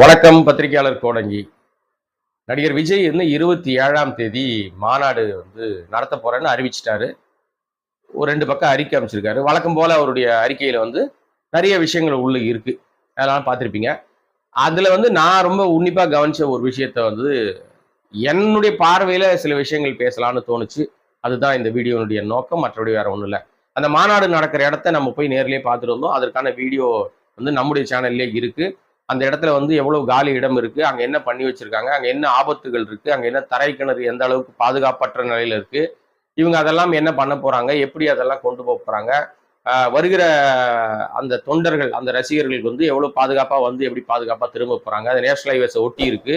வணக்கம் பத்திரிகையாளர் கோடங்கி. நடிகர் விஜய் வந்து இருபத்தி ஏழாம் தேதி மாநாடு வந்து நடத்த போறேன்னு அறிவிச்சிட்டாரு. ஒரு ரெண்டு பக்கம் அறிக்கை அமைச்சிருக்காரு. வழக்கம் போல அவருடைய அறிக்கையில வந்து நிறைய விஷயங்கள் உள்ள இருக்கு. அதெல்லாம் பார்த்துருப்பீங்க. அதுல வந்து நான் ரொம்ப உன்னிப்பா கவனிச்ச ஒரு விஷயத்த வந்து என்னுடைய பார்வையில சில விஷயங்கள் பேசலாம்னு தோணுச்சு. அதுதான் இந்த வீடியோனுடைய நோக்கம் மற்றபடி வேற ஒன்றும் இல்லை. அந்த மாநாடு நடக்கிற இடத்த நம்ம போய் நேர்லேயே பார்த்துட்டு வந்தோம். அதற்கான வீடியோ வந்து நம்முடைய சேனல்லே இருக்குது அந்த இடத்துல வந்து எவ்வளவு காலி இடம் இருக்கு அங்க என்ன பண்ணி வச்சிருக்காங்க அங்க என்ன ஆபத்துகள் இருக்கு அங்க என்ன தரை கிணறு எந்த அளவுக்கு பாதுகாப்பற்ற நிலையில இருக்கு இவங்க அதெல்லாம் என்ன பண்ண போறாங்க எப்படி அதெல்லாம் கொண்டு போக போறாங்க வருகிற அந்த தொண்டர்கள் அந்த ரசிகர்களுக்கு வந்து எவ்வளவு பாதுகாப்பா வந்து எப்படி பாதுகாப்பா திரும்ப போறாங்க அது நேஷனல் ஹைவேஸை ஒட்டி இருக்கு.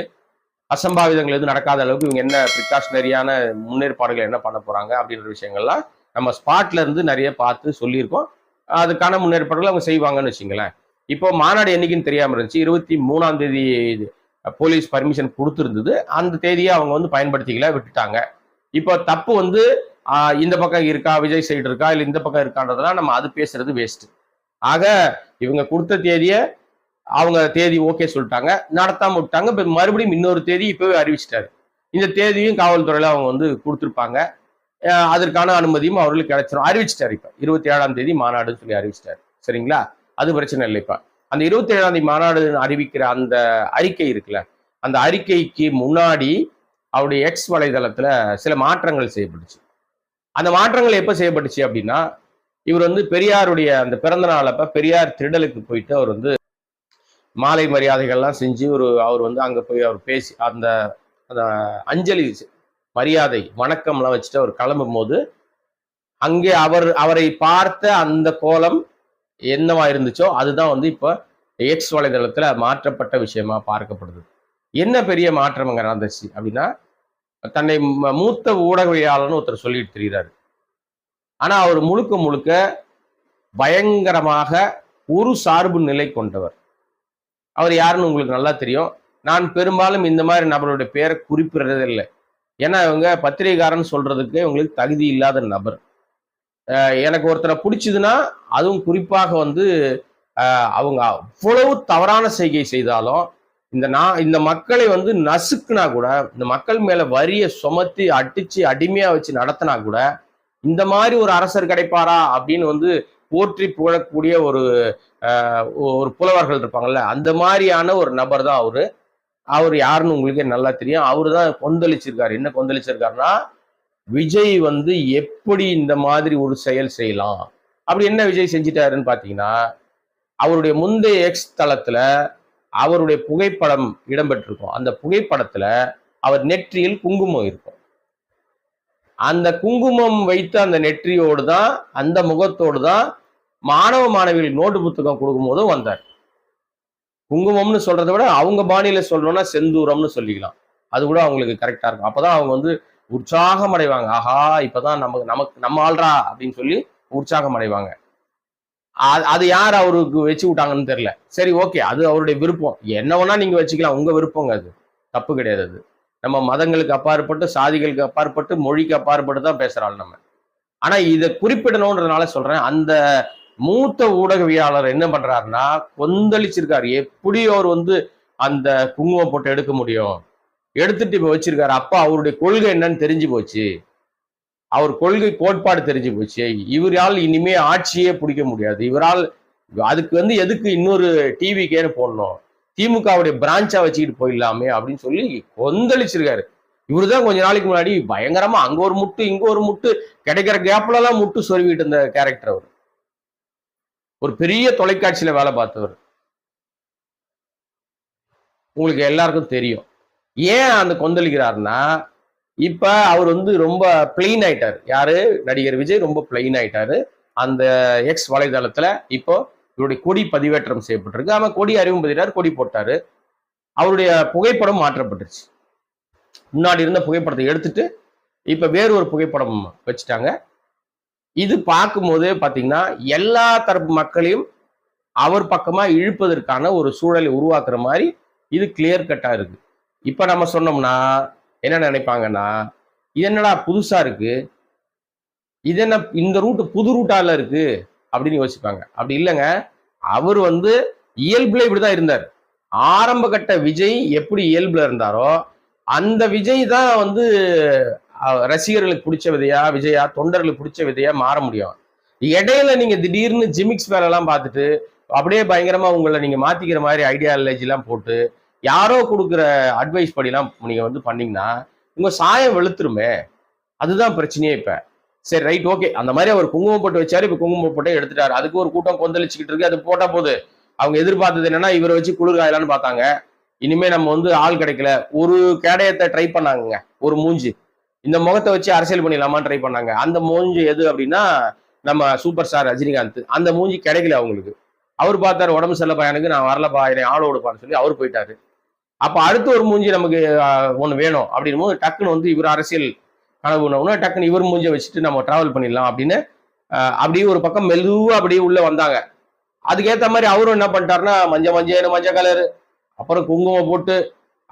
அசம்பாவிதங்கள் எதுவும் நடக்காத அளவுக்கு இவங்க என்ன ப்ரிகாஷனரியான முன்னேற்பாடுகள் என்ன பண்ண போறாங்க அப்படின்ற விஷயங்கள்லாம் நம்ம ஸ்பாட்ல இருந்து நிறைய பார்த்து சொல்லியிருக்கோம். அதுக்கான முன்னேற்பாடுகள் அவங்க செய்வாங்கன்னு வச்சுங்களேன். இப்போ மாநாடு என்னைக்குன்னு தெரியாம இருந்துச்சு. இருபத்தி மூணாம் தேதி போலீஸ் பர்மிஷன் கொடுத்துருந்தது. அந்த தேதியை அவங்க வந்து பயன்படுத்திக்கல விட்டுட்டாங்க. இப்போ தப்பு வந்து இந்த பக்கம் இருக்கா விஜய் சைடு இருக்கா இல்லை இந்த பக்கம் இருக்கான்றதெல்லாம் நம்ம அது பேசுறது வேஸ்ட் ஆக இவங்க கொடுத்த தேதியை அவங்க தேதி ஓகே சொல்லிட்டாங்க. நடத்தாம விட்டாங்க இப்போ மறுபடியும் இன்னொரு தேதி இப்பவே அறிவிச்சிட்டாரு. இந்த தேதியும் காவல்துறையில அவங்க வந்து கொடுத்துருப்பாங்க. அதற்கான அனுமதியும் அவர்களுக்கு கிடைச்சிடும் அறிவிச்சிட்டாரு இப்போ. இருபத்தி ஏழாம் தேதி மாநாடுன்னு சொல்லி அறிவிச்சிட்டாரு. சரிங்களா? அது பிரச்சனை இல்லை இப்போ. அந்த இருபத்தி ஏழாம் தேதி மாநாடு அறிவிக்கிற அந்த அறிக்கை இருக்குல்ல அந்த அறிக்கைக்கு முன்னாடி அவருடைய எக்ஸ் வலைதளத்தில் சில மாற்றங்கள் செய்யப்பட்டுச்சு. அந்த மாற்றங்கள் எப்போ செய்யப்பட்டுச்சு அப்படின்னா இவர் வந்து பெரியாருடைய அந்த பிறந்த நாள் அப்போ பெரியார் திருடலுக்கு போயிட்டு அவர் வந்து மாலை மரியாதைகள்லாம் செஞ்சு ஒரு அவர் வந்து அங்க போய் அவர் பேசி அந்த அந்த அஞ்சலி மரியாதை வணக்கம்லாம் வச்சுட்டு அவர் கிளம்பும் போது அங்கே அவர் அவரை பார்த்த அந்த கோலம் என்னவா இருந்துச்சோ அதுதான் வந்து இப்போ எக்ஸ் வலைதளத்தில் மாற்றப்பட்ட விஷயமா பார்க்கப்படுது. என்ன பெரிய மாற்றம் அங்கே நடந்துச்சு அப்படின்னா தன்னை மூத்த ஊடகவியாளர்னு ஒருத்தர் சொல்லிட்டு தெரிகிறாரு ஆனால் அவர் முழுக்க முழுக்க பயங்கரமாக ஒரு சார்பு நிலை கொண்டவர். அவர் யாருன்னு உங்களுக்கு நல்லா தெரியும். நான் பெரும்பாலும் இந்த மாதிரி நபருடைய பேரை குறிப்பிடுறதில்லை. ஏன்னா இவங்க பத்திரிகைக்காரன் சொல்றதுக்கு இவங்களுக்கு தகுதி இல்லாத நபர். எனக்கு ஒருத்தரை பிடிச்சதுன்னா அதுவும் குறிப்பாக வந்து அவங்க அவ்வளவு தவறான செய்கை செய்தாலும் இந்த நான் இந்த மக்களை வந்து நசுக்குனா கூட இந்த மக்கள் மேல வரியை சுமத்தி அடிச்சு அடிமையா வச்சு நடத்தினா கூட இந்த மாதிரி ஒரு அரசர் கிடைப்பாரா அப்படின்னு வந்து போற்றி புகழக்கூடிய ஒரு ஒரு புலவர்கள் இருப்பாங்கல்ல அந்த மாதிரியான ஒரு நபர் தான் அவரு. அவர் யாருன்னு உங்களுக்கே நல்லா தெரியும். அவரு தான் கொந்தளிச்சிருக்காரு. என்ன கொந்தளிச்சிருக்காருன்னா விஜய் வந்து எப்படி இந்த மாதிரி ஒரு செயல் செய்யலாம்? அப்படி என்ன விஜய் செஞ்சிட்டாருன்னு பார்த்தீங்கன்னா அவருடைய முந்தைய எக்ஸ் தளத்தில் அவருடைய புகைப்படம் இடம்பெற்றிருக்கும். அந்த புகைப்படத்துல அவர் நெற்றியில் குங்குமம் இருக்கும். அந்த குங்குமம் வைத்த அந்த நெற்றியோடு தான் அந்த முகத்தோடு தான் மாணவ மாணவிகள் நோட்டு புத்தகம் கொடுக்கும் போதும் வந்தார். குங்குமம்னு சொல்றதை விட அவங்க பாணியில சொல்லணும்னா செந்தூரம்னு சொல்லிக்கலாம். அது கூட அவங்களுக்கு கரெக்டா இருக்கும். அப்பதான் அவங்க வந்து உற்சாகம் அடைவாங்க ஆஹா இப்பதான் நமக்கு நமக்கு நம்ம ஆள்றா அப்படின்னு சொல்லி உற்சாகம் அடைவாங்க அது- யார் அவருக்கு வச்சு விட்டாங்கன்னு தெரியல. சரி ஓகே அது அவருடைய விருப்பம். என்ன வேணா நீங்க வச்சுக்கலாம் உங்க விருப்பங்க அது. தப்பு கிடையாது அது. நம்ம மதங்களுக்கு அப்பாற்பட்டு சாதிகளுக்கு அப்பாற்பட்டு மொழிக்கு அப்பாற்பட்டு தான் பேசுறாள் நம்ம. ஆனா இதை குறிப்பிடணுன்றதுனால சொல்றேன் அந்த மூத்த ஊடகவியாளர் என்ன பண்றாருன்னா கொந்தளிச்சிருக்காரு. எப்படி அவர் வந்து அந்த குங்குமம் போட்டு எடுக்க முடியும்? எடுத்துட்டு இப்போ வச்சிருக்காரு. அப்போ அவருடைய கொள்கை என்னன்னு தெரிஞ்சு போச்சு. அவர் கொள்கை கோட்பாடு தெரிஞ்சு போச்சு. இவரால் இனிமே ஆட்சியே பிடிக்க முடியாது. இவரால் அதுக்கு வந்து எதுக்கு இன்னொரு டிவிக்கேன்னு போடணும்? திமுகவுடைய பிரான்ச்சா வச்சுக்கிட்டு போயிடலாமே அப்படின்னு சொல்லி கொந்தளிச்சிருக்காரு. இவர் தான் கொஞ்ச நாளைக்கு முன்னாடி பயங்கரமா அங்க ஒரு முட்டு இங்க ஒரு முட்டு கிடைக்கிற கேப்ல எல்லாம் முட்டு சொருவிட்டு இருந்த கேரக்டர் அவர். ஒரு பெரிய தொலைக்காட்சியில வேலை பார்த்தவர். உங்களுக்கு எல்லாருக்கும் தெரியும். ஏன் அந்த கொந்தளிக்கிறாருன்னா இப்ப அவர் வந்து ரொம்ப பிளெயின் ஆயிட்டாரு. யாரு? நடிகர் விஜய் ரொம்ப பிளெயின் ஆயிட்டாரு. அந்த எக்ஸ் வலைதளத்துல இப்போ இவருடைய கொடி பதிவேற்றம் செய்யப்பட்டிருக்கு. ஆமா கொடி அறிவும் பதினாறு கொடி போட்டாரு. அவருடைய புகைப்படம் மாற்றப்பட்டுருச்சு. முன்னாடி இருந்த புகைப்படத்தை எடுத்துட்டு இப்ப வேறு ஒரு புகைப்படம் வச்சுட்டாங்க. இது பார்க்கும்போது பாத்தீங்கன்னா எல்லா தரப்பு மக்களையும் அவர் பக்கமா இழுப்பதற்கான ஒரு சூழலை உருவாக்குற மாதிரி இது கிளியர் கட்டா இருக்கு. இப்போ நம்ம சொன்னோம்னா என்ன நினைப்பாங்கன்னா இது என்னடா புதுசா இருக்கு? இது என்ன இந்த ரூட்டு புது ரூட்டால இருக்கு? அப்படின்னு யோசிப்பாங்க. அப்படி இல்லைங்க. அவர் வந்து இயல்புல இப்படிதான் இருந்தார். ஆரம்ப கட்ட விஜய் எப்படி இயல்புல இருந்தாரோ அந்த விஜய் தான் வந்து ரசிகர்களுக்கு பிடிச்ச விதையா விஜயா தொண்டர்களுக்கு பிடிச்ச விதையா மாற முடியும். இடையில நீங்க திடீர்னு ஜிமிக்ஸ் வேலைலாம் பார்த்துட்டு அப்படியே பயங்கரமா உங்களை நீங்க மாத்திக்கிற மாதிரி ஐடியாலஜி எல்லாம் போட்டு யாரோ கொடுக்குற அட்வைஸ் படிலாம் நீங்கள் வந்து பண்ணீங்கன்னா உங்கள் சாயம் வெளுத்துருமே. அதுதான் பிரச்சனையே இப்போ. சரி ரைட் ஓகே அந்த மாதிரி அவர் குங்குமம் போட்டு வச்சாரு இப்போ குங்குமம் போட்டே எடுத்துட்டாரு. அதுக்கு ஒரு கூட்டம் கொந்தளிச்சுக்கிட்டு இருக்கு. அது போட்டால் போது அவங்க எதிர்பார்த்தது என்னன்னா இவரை வச்சு குளிர் காயலான்னு பார்த்தாங்க. இனிமே நம்ம வந்து ஆள் கிடைக்கல. ஒரு கேடயத்தை ட்ரை பண்ணாங்க ஒரு மூஞ்சி. இந்த முகத்தை வச்சு அரசியல் பண்ணிடலாமான்னு ட்ரை பண்ணாங்க. அந்த மூஞ்சி எது அப்படின்னா நம்ம சூப்பர் ஸ்டார் ரஜினிகாந்த். அந்த மூஞ்சி கிடைக்கல அவங்களுக்கு. அவர் பார்த்தாரு உடம்பு சரியில்லப்பா பையனுக்கு. நான் வரலப்பா. என்னை ஆளோடுப்பான்னு சொல்லி அவர் போயிட்டாரு. அப்போ அடுத்து ஒரு மூஞ்சி நமக்கு ஒன்று வேணும். அப்படின்னும் போது டக்குன்னு வந்து இவர் அரசியல் கனவுனவுன்னா டக்குன்னு இவர் மூஞ்சை வச்சுட்டு நம்ம ட்ராவல் பண்ணிடலாம் அப்படின்னு அப்படியே ஒரு பக்கம் மெதுவாக அப்படியே உள்ளே வந்தாங்க. அதுக்கேற்ற மாதிரி அவரும் என்ன பண்ணிட்டாருன்னா மஞ்ச மஞ்சள் மஞ்சள் கலரு அப்புறம் குங்குமம் போட்டு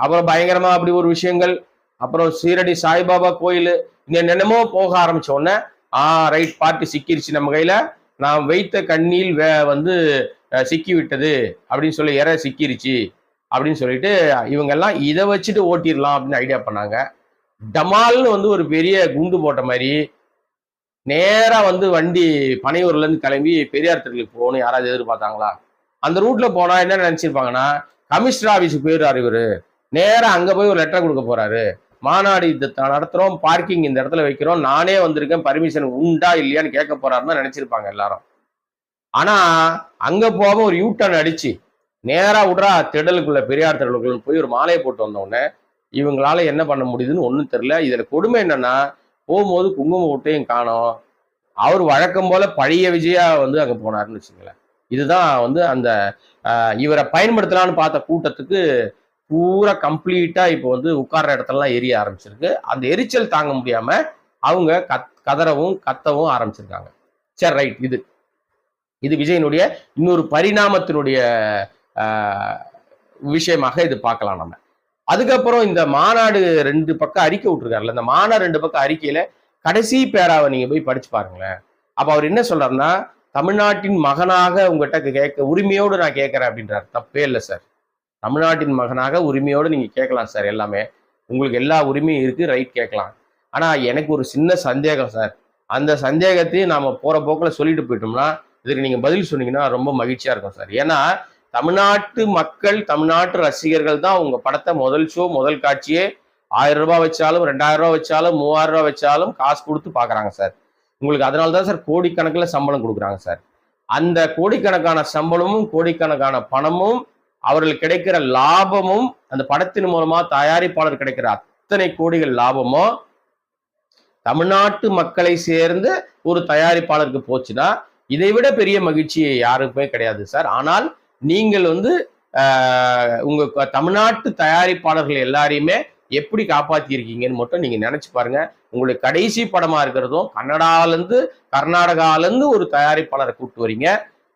அப்புறம் பயங்கரமாக அப்படி ஒரு விஷயங்கள் அப்புறம் சீரடி சாய்பாபா கோயில் என்னென்னமோ போக ஆரம்பிச்ச உடனே ஆ ரைட் பார்ட்டி சிக்கிருச்சு நம்ம கையில். நான் வைத்த கண்ணில் வே வந்து சிக்கி விட்டது அப்படின்னு சொல்லி இற சிக்கிருச்சு. அப்படின்னு சொல்லிட்டு இவங்க எல்லாம் இதை வச்சுட்டு ஓட்டிடலாம் அப்படின்னு ஐடியா பண்ணாங்க. டமால்னு வந்து ஒரு பெரிய குண்டு போட்ட மாதிரி நேராக வந்து வண்டி பனையூர்லேருந்து கிளம்பி பெரியார் தெருவுக்கு போகணும் யாராவது எதிர்பார்த்தாங்களா? அந்த ரூட்டில் போனால் என்ன நினச்சிருப்பாங்கன்னா கமிஷனர் ஆஃபீஸுக்கு போயிடுறாரு இவர். நேராக அங்கே போய் ஒரு லெட்டர் கொடுக்க போகிறாரு மாநாடு இது நடத்துகிறோம் பார்க்கிங் இந்த இடத்துல வைக்கிறோம் நானே வந்திருக்கேன் பர்மிஷன் உண்டா இல்லையான்னு கேட்க போகிறாருன்னு நினச்சிருப்பாங்க எல்லாரும். ஆனால் அங்கே போக ஒரு யூ டர்ன் அடிச்சு நேராக விட்றா திடலுக்குள்ள பெரியார் திடலுக்குள்ள போய் ஒரு மாலையை போட்டு வந்தோடனே இவங்களால என்ன பண்ண முடியுதுன்னு ஒன்றும் தெரியல. இதில் கொடுமை என்னன்னா போகும்போது குங்குமம் விட்டையும் காணோம். அவர் வழக்கம் போல பழைய விஜயா வந்து அங்கே போனாருன்னு வச்சுங்களேன் இதுதான் வந்து அந்த இவரை பயன்படுத்தலான்னு பார்த்த கூட்டத்துக்கு பூரா கம்ப்ளீட்டாக இப்போ வந்து உட்கார்ற இடத்துலலாம் எரிய ஆரம்பிச்சிருக்கு. அந்த எரிச்சல் தாங்க முடியாம அவங்க கத் கதறவும் கத்தவும் ஆரம்பிச்சிருக்காங்க. சரி ரைட் இது. இது விஜயனுடைய இன்னொரு பரிணாமத்தினுடைய விஷயமாக இது பார்க்கலாம் நம்ம. அதுக்கப்புறம் இந்த மாநாடு ரெண்டு பக்கம் அறிக்கை விட்டுருக்காருல்ல இந்த மாநாடு ரெண்டு பக்கம் அறிக்கையில கடைசி பேராவை நீங்க போய் படிச்சு பாருங்களேன். அப்ப அவர் என்ன சொல்றாருன்னா தமிழ்நாட்டின் மகனாக உங்ககிட்ட கேட்க உரிமையோடு நான் கேட்கறேன் அப்படின்றார். தப்பே இல்லை சார். தமிழ்நாட்டின் மகனாக உரிமையோடு நீங்க கேட்கலாம் சார் எல்லாமே. உங்களுக்கு எல்லா உரிமையும் இருக்கு ரைட் கேட்கலாம். ஆனா எனக்கு ஒரு சின்ன சந்தேகம் சார். அந்த சந்தேகத்தையும் நாம போற போக்கில் சொல்லிட்டு போயிட்டோம்னா இதுக்கு நீங்க பதில் சொன்னீங்கன்னா ரொம்ப மகிழ்ச்சியா இருக்கும் சார். ஏன்னா தமிழ்நாட்டு மக்கள் தமிழ்நாட்டு ரசிகர்கள் தான் உங்க படத்தை முதல் ஷோ முதல் காட்சியே ஆயிரம் ரூபாய் வச்சாலும் ரெண்டாயிரம் ரூபாய் வச்சாலும் மூவாயிரம் ரூபாய் வச்சாலும் காசு கொடுத்து பாக்குறாங்க சார். உங்களுக்கு அதனால தான் சார் கோடிக்கணக்கில் சம்பளம் கொடுக்குறாங்க சார். அந்த கோடிக்கணக்கான சம்பளமும் கோடிக்கணக்கான பணமும் அவர்களுக்கு கிடைக்கிற லாபமும் அந்த படத்தின் மூலமா தயாரிப்பாளர் கிடைக்கிற அத்தனை கோடிகள் லாபமும் தமிழ்நாட்டு மக்களை சேர்ந்த ஒரு தயாரிப்பாளருக்கு போச்சுன்னா இதை விட பெரிய மகிழ்ச்சி யாருக்குமே கிடையாது சார். ஆனால் நீங்கள் வந்து உங்க தமிழ்நாட்டு தயாரிப்பாளர்கள் எல்லாரையுமே எப்படி காப்பாத்திருக்கீங்கன்னு மட்டும் நீங்க நினைச்சு பாருங்க. உங்களுக்கு கடைசி படமா இருக்கிறதும் கன்னடாலேருந்து கர்நாடகாலேருந்து ஒரு தயாரிப்பாளரை கூப்பிட்டு வரீங்க.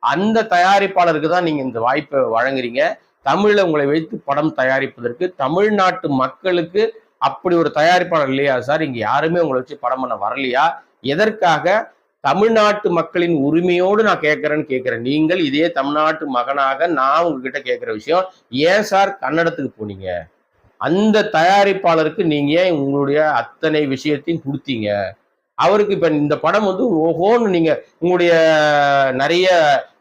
அந்த தயாரிப்பாளருக்கு தான் நீங்க இந்த வாய்ப்பை வழங்குறீங்க. தமிழில் உங்களை வைத்து படம் தயாரிப்பதற்கு தமிழ்நாட்டு மக்களுக்கு அப்படி ஒரு தயாரிப்பாளர் இல்லையா சார்? இங்க யாருமே உங்களை வச்சு படம் பண்ண வரலையா? எதற்காக தமிழ்நாட்டு மக்களின் உரிமையோடு நான் கேட்கறேன்னு கேட்கிறேன். நீங்கள் இதே தமிழ்நாட்டு மகனாக நான் உங்ககிட்ட கேட்கிற விஷயம் ஏன் சார் கன்னடத்துக்கு போனீங்க? அந்த தயாரிப்பாளருக்கு நீங்க ஏன் உங்களுடைய அத்தனை விஷயத்தையும் கொடுத்தீங்க? அவருக்கு இப்ப இந்த படம் வந்து ஓஹோன்னு நீங்க உங்களுடைய நிறைய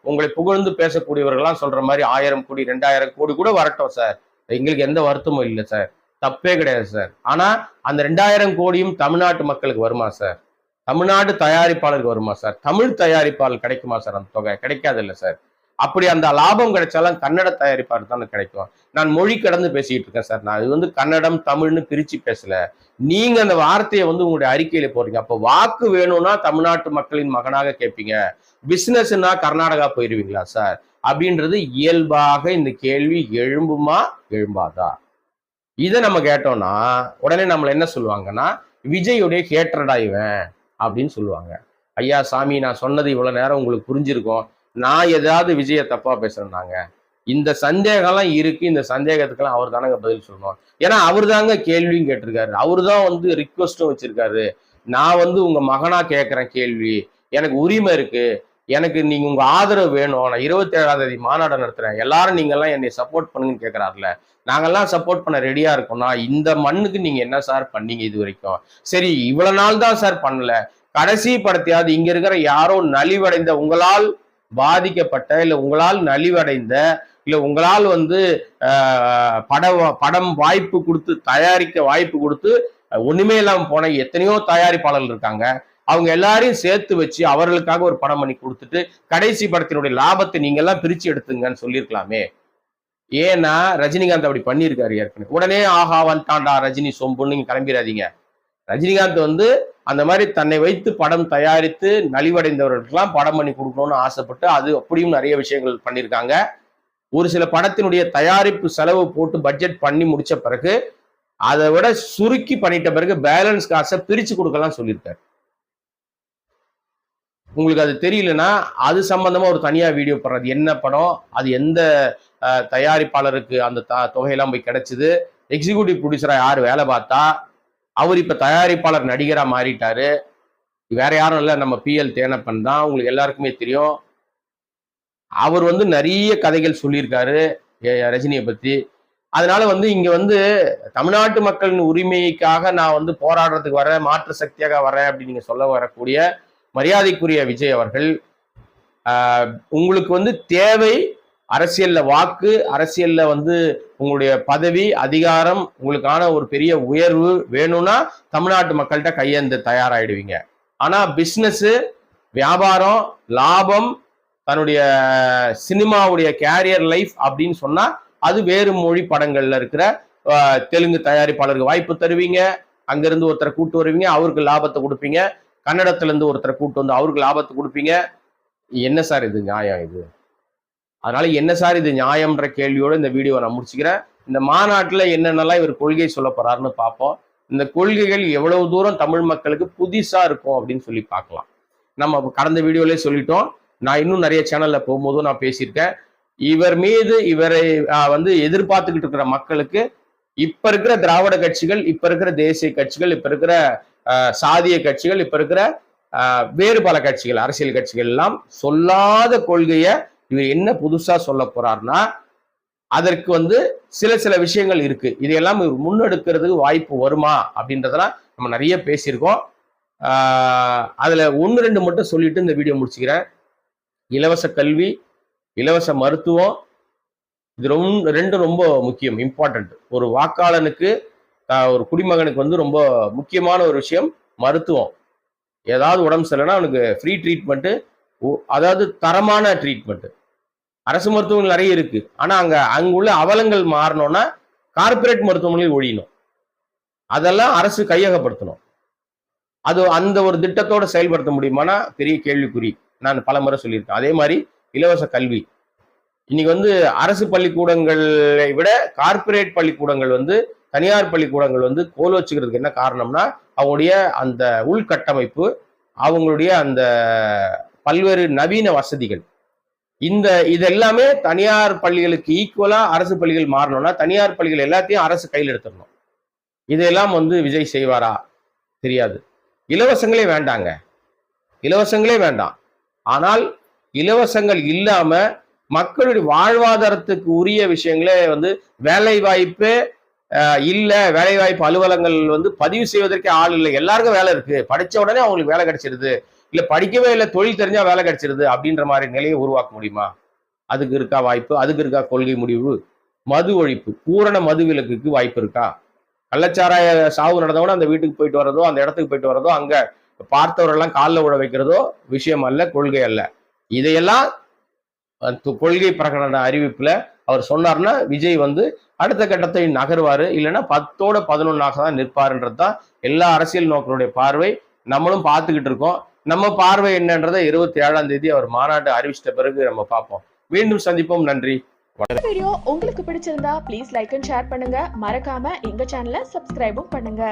உங்களை புகழ்ந்து பேசக்கூடியவர்கள்லாம் சொல்ற மாதிரி ஆயிரம் கோடி ரெண்டாயிரம் கோடி கூட வரட்டும் சார். எங்களுக்கு எந்த வருத்தமும் இல்லை சார். தப்பே கிடையாது சார். ஆனா அந்த ரெண்டாயிரம் கோடியும் தமிழ்நாட்டு மக்களுக்கு வருமா சார்? தமிழ்நாடு தயாரிப்பாளருக்கு வருமா சார்? தமிழ் தயாரிப்பாளர் கிடைக்குமா சார்? அந்த தொகை கிடைக்காது இல்லை சார். அப்படி அந்த லாபம் கிடைச்சாலும் கன்னட தயாரிப்பாளர் தானே கிடைக்கும். நான் மொழி கடந்து பேசிக்கிட்டு இருக்கேன் சார். நான் இது வந்து கன்னடம் தமிழ்னு பிரித்து பேசல. நீங்க அந்த வார்த்தையை வந்து உங்களுடைய அறிக்கையில போறீங்க அப்போ வாக்கு வேணும்னா தமிழ்நாட்டு மக்களின் மகனாக கேட்பீங்க. பிசினஸ்னா கர்நாடகா போயிருவீங்களா சார்? அப்படின்றது இயல்பாக இந்த கேள்வி எழும்புமா எழும்பாதா? இதை நம்ம கேட்டோம்னா உடனே நம்மளை என்ன சொல்லுவாங்கன்னா விஜயுடைய ஹேட்டரடா இவன். அப்படின்னு சொல்லுவாங்க. ஐயா சாமி நான் சொன்னது இவ்வளோ நேரம் உங்களுக்கு புரிஞ்சிருக்கும். நான் ஏதாவது விஜய தப்பா பேசுறேன்னாங்க. இந்த சந்தேகம்லாம் இருக்கு. இந்த சந்தேகத்துக்கெல்லாம் அவர் தானங்க பதில் சொல்லணும். ஏன்னா அவர் தாங்க கேள்வியும் கேட்டிருக்காரு. அவர் தான் வந்து ரிக்வஸ்ட்டும் வச்சிருக்காரு. நான் வந்து உங்க மகனா கேட்குறேன் கேள்வி. எனக்கு உரிமை இருக்கு. எனக்கு நீங்க உங்க ஆதரவு வேணும். நான் இருபத்தி ஏழாம் தேதி மாநாடு நடத்துறேன். எல்லாரும் நீங்க எல்லாம் என்னை சப்போர்ட் பண்ணுங்கன்னு கேட்கறாருல நாங்கெல்லாம் சப்போர்ட் பண்ண ரெடியா இருக்கோம்னா இந்த மண்ணுக்கு நீங்க என்ன சார் பண்ணீங்க இது வரைக்கும்? சரி இவ்வளவு நாள் தான் சார் பண்ணல. கடைசி படத்தையாவது இங்க இருக்கிற யாரோ நலிவடைந்த உங்களால் பாதிக்கப்பட்ட இல்ல உங்களால் நலிவடைந்த இல்ல உங்களால் வந்து படம் பட படம் வாய்ப்பு கொடுத்து தயாரிக்க வாய்ப்பு கொடுத்து ஒண்ணுமே இல்லாம போன எத்தனையோ தயாரிப்பாளர்கள் இருக்காங்க. அவங்க எல்லாரையும் சேர்த்து வச்சு அவர்களுக்காக ஒரு படம் பண்ணி கொடுத்துட்டு கடைசி படத்தினுடைய லாபத்தை நீங்க எல்லாம் பிரிச்சு எடுத்துங்கன்னு சொல்லியிருக்கலாமே. ஏன்னா ரஜினிகாந்த் அப்படி பண்ணியிருக்காரு ஏற்கனவே. உடனே ஆஹா தாண்டா ரஜினி சொம்புன்னு நீங்க கிளம்பிடாதீங்க ரஜினிகாந்த் வந்து அந்த மாதிரி தன்னை வைத்து படம் தயாரித்து நலிவடைந்தவர்களுக்கெல்லாம் படம் பண்ணி கொடுக்கணும்னு ஆசைப்பட்டு அது அப்படியும் நிறைய விஷயங்கள் பண்ணியிருக்காங்க. ஒரு சில படத்தினுடைய தயாரிப்பு செலவு போட்டு பட்ஜெட் பண்ணி முடிச்ச பிறகு அதை விட சுருக்கி பண்ணிட்ட பிறகு பேலன்ஸ் காசை பிரிச்சு கொடுக்கலாம் சொல்லியிருக்காரு. உங்களுக்கு அது தெரியலன்னா அது சம்பந்தமாக ஒரு தனியாக வீடியோ போடுறது. என்ன படம்? அது எந்த தயாரிப்பாளருக்கு அந்த த- தொகையெல்லாம் போய் கிடச்சிது? எக்ஸிக்யூட்டிவ் ப்ரொடியூசராக யார் வேலை பார்த்தா? அவர் இப்போ தயாரிப்பாளர் நடிகராக மாறிட்டாரு. வேற யாரும் இல்லை. நம்ம பிஎல் தேனப்பன் தான். உங்களுக்கு எல்லாருக்குமே தெரியும். அவர் வந்து நிறைய கதைகள் சொல்லியிருக்காரு ரஜினியை பற்றி அதனால வந்து இங்கே வந்து தமிழ்நாட்டு மக்களின் உரிமைக்காக நான் வந்து போராடுறதுக்கு வரேன் மாற்று சக்தியாக வரேன் அப்படின்னு நீங்கள் சொல்ல வரக்கூடிய மரியாதைக்குரிய விஜய் அவர்கள் உங்களுக்கு வந்து தேவை அரசியல்ல வாக்கு அரசியல்ல வந்து உங்களுடைய பதவி அதிகாரம் உங்களுக்கான ஒரு பெரிய உயர்வு வேணும்னா தமிழ்நாட்டு மக்கள்கிட்ட கையெழுந்து தயாராகிடுவீங்க ஆனா பிஸ்னஸ் வியாபாரம் லாபம் தன்னுடைய சினிமாவுடைய கேரியர் லைஃப் அப்படின்னு சொன்னா அது வேறு மொழி படங்கள்ல இருக்கிற தெலுங்கு தயாரிப்பாளருக்கு வாய்ப்பு தருவீங்க. அங்கிருந்து ஒருத்தரை கூட்டு வருவீங்க அவருக்கு லாபத்தை கொடுப்பீங்க. கன்னடத்துல இருந்து ஒருத்தரை கூப்பிட்டு வந்து அவருக்கு லாபத்தை கொடுப்பீங்க? என்ன சார் இது நியாயம் இது? அதனால என்ன சார் இது நியாயம்ன்ற கேள்வியோட இந்த வீடியோவை நான் முடிச்சுக்கிறேன். இந்த மாநாட்டுல என்னென்னலாம் இவர் கொள்கை சொல்ல போறாருன்னு பார்ப்போம். இந்த கொள்கைகள் எவ்வளவு தூரம் தமிழ் மக்களுக்கு புதுசா இருக்கும் அப்படின்னு சொல்லி பார்க்கலாம். நம்ம கடந்த வீடியோலேயே சொல்லிட்டோம். நான் இன்னும் நிறைய சேனல்ல போகும்போதும் நான் பேசியிருக்கேன். இவர் மீது இவரை ஆஹ், வந்து எதிர்பார்த்துக்கிட்டு இருக்கிற மக்களுக்கு இப்ப இருக்கிற திராவிட கட்சிகள் இப்ப இருக்கிற தேசிய கட்சிகள் இப்ப இருக்கிற சாதிய கட்சிகள் இப்ப இருக்கிற வேறு பல கட்சிகள் அரசியல் கட்சிகள் எல்லாம் சொல்லாத கொள்கையை இவர் என்ன புதுசா சொல்ல போறாருன்னா அதற்கு வந்து சில சில விஷயங்கள் இருக்கு. இதையெல்லாம் இவர் முன்னெடுக்கிறதுக்கு வாய்ப்பு வருமா அப்படின்றதெல்லாம் நம்ம நிறைய பேசியிருக்கோம். அதில் அதுல ஒன்று ரெண்டு மட்டும் சொல்லிட்டு இந்த வீடியோ முடிச்சுக்கிறேன். இலவச கல்வி இலவச மருத்துவம் இது ரொம்ப ரெண்டும் ரொம்ப முக்கியம் இம்பார்ட்டன்ட் ஒரு வாக்காளனுக்கு ஒரு குடிமகனுக்கு வந்து ரொம்ப முக்கியமான ஒரு விஷயம் மருத்துவம். ஏதாவது உடம்பு சரியில்லைன்னா அவனுக்கு ஃப்ரீ ட்ரீட்மெண்ட்டு அதாவது தரமான ட்ரீட்மெண்ட்டு அரசு மருத்துவங்கள் நிறைய இருக்கு. ஆனால் அங்கே அங்குள்ள அவலங்கள் மாறணும்னா கார்ப்பரேட் மருத்துவமனையில் ஒழியணும். அதெல்லாம் அரசு கையகப்படுத்தணும். அது அந்த ஒரு திட்டத்தோட செயல்படுத்த முடியுமானா பெரிய கேள்விக்குறி. நான் பல முறை சொல்லியிருக்கேன். அதே மாதிரி இலவச கல்வி. இன்னைக்கு வந்து அரசு பள்ளிக்கூடங்களை விட கார்ப்பரேட் பள்ளிக்கூடங்கள் வந்து தனியார் பள்ளிக்கூடங்கள் வந்து கோல் வச்சுக்கிறதுக்கு என்ன காரணம்னா அவங்களுடைய அந்த உள்கட்டமைப்பு அவங்களுடைய அந்த பல்வேறு நவீன வசதிகள். இந்த இது எல்லாமே தனியார் பள்ளிகளுக்கு ஈக்குவலாக அரசு பள்ளிகள் மாறணும்னா தனியார் பள்ளிகள் எல்லாத்தையும் அரசு கையில் எடுத்துடணும். இதெல்லாம் வந்து விஜய் செய்வாரா? தெரியாது. இலவசங்களே வேண்டாங்க. இலவசங்களே வேண்டாம். ஆனால் இலவசங்கள் இல்லாமல் மக்களுடைய வாழ்வாதாரத்துக்கு உரிய விஷயங்களே வந்து வேலை வாய்ப்பே இல்லை வேலைவாய்ப்பு அலுவலங்கள் வந்து பதிவு செய்வதற்கே ஆள் இல்லை. எல்லாருக்கும் வேலை இருக்கு. படிச்ச உடனே அவங்களுக்கு வேலை கிடைச்சிருது. இல்லை படிக்கவே இல்லை தொழில் தெரிஞ்சா வேலை கிடைச்சிருது அப்படின்ற மாதிரி நிலையை உருவாக்க முடியுமா? அதுக்கு இருக்கா வாய்ப்பு அதுக்கு இருக்கா கொள்கை முடிவு? மது ஒழிப்பு பூரண மது விலக்குக்கு வாய்ப்பு இருக்கா? கள்ளச்சாராய சாவு நடந்தவன அந்த வீட்டுக்கு போயிட்டு வர்றதோ அந்த இடத்துக்கு போயிட்டு வர்றதோ அங்க பார்த்தவரெல்லாம் காலில் உழ வைக்கிறதோ விஷயம் அல்ல கொள்கை அல்ல. இதையெல்லாம் கொள்கை பிரகடன அறிவிப்புல அவர் சொன்னார்னா விஜய் வந்து அடுத்த கட்டத்தை நகருவாரு. இல்லைன்னா பத்தோட பதினொன்னாக தான் நிற்பாருன்றது தான் எல்லா அரசியல் நோக்கனுடைய பார்வை. நம்மளும் பார்த்துக்கிட்டு இருக்கோம். நம்ம பார்வை என்னன்றதை இருபத்தி ஏழாம் தேதி அவர் மாநாட்டை அறிவிச்சிட்ட பிறகு நம்ம பார்ப்போம். மீண்டும் சந்திப்போம். நன்றி. வீடியோ உங்களுக்கு பிடிச்சிருந்தா ப்ளீஸ் லைக் அண்ட் ஷேர் பண்ணுங்க. மறக்காம எங்க சேனலை சப்ஸ்கிரைபும் பண்ணுங்க.